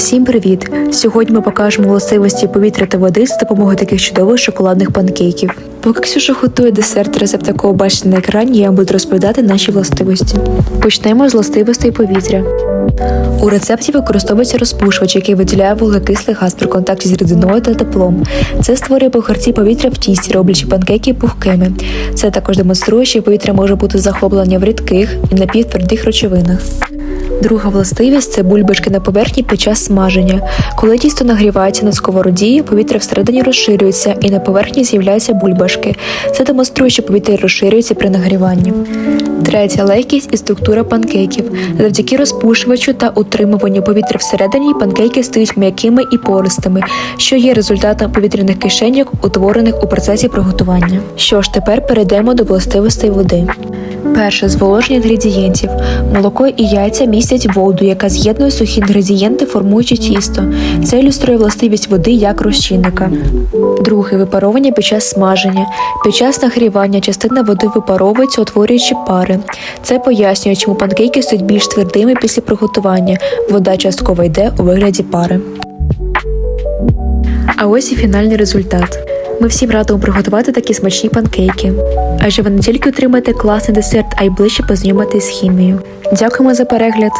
Всім привіт! Сьогодні ми покажемо властивості повітря та води за допомогою таких чудових шоколадних панкейків. Поки Ксюша готує десерт, рецепт якого бачите на екрані, я вам буду розповідати наші властивості. Почнемо з властивостей повітря. У рецепті використовується розпушувач, який виділяє вуглекислий газ при контакті з рідиною та теплом. Це створює похарці повітря в тісті, роблячи панкейки пухкими. Це також демонструє, що повітря може бути захоплення в рідких і напівтвердих речовинах. Друга властивість це бульбашки на поверхні під час смаження. Коли тісто нагрівається на сковороді, повітря всередині розширюється і на поверхні з'являються бульбашки. Це демонструє, що повітря розширюється при нагріванні. Третя легкість і структура панкейків. Завдяки розпушувачу та утримуванню повітря всередині панкейки стають м'якими і пористими, що є результатом повітряних кишеньок, утворених у процесі приготування. Що ж, тепер перейдемо до властивостей води. Перше зволоження інгредієнтів. Молоко і яйця містять воду, яка з'єднує сухі інгредієнти, формуючи тісто. Це ілюструє властивість води як розчинника. Друге випаровування під час смаження. Під час нагрівання частина води випаровується, утворюючи пари. Це пояснює, чому панкейки стають більш твердими після приготування. Вода частково йде у вигляді пари. А ось і фінальний результат. Ми всім радимо приготувати такі смачні панкейки. Адже ви не тільки отримаєте класний десерт, а й ближче познайомитись з хімією. Дякуємо за перегляд!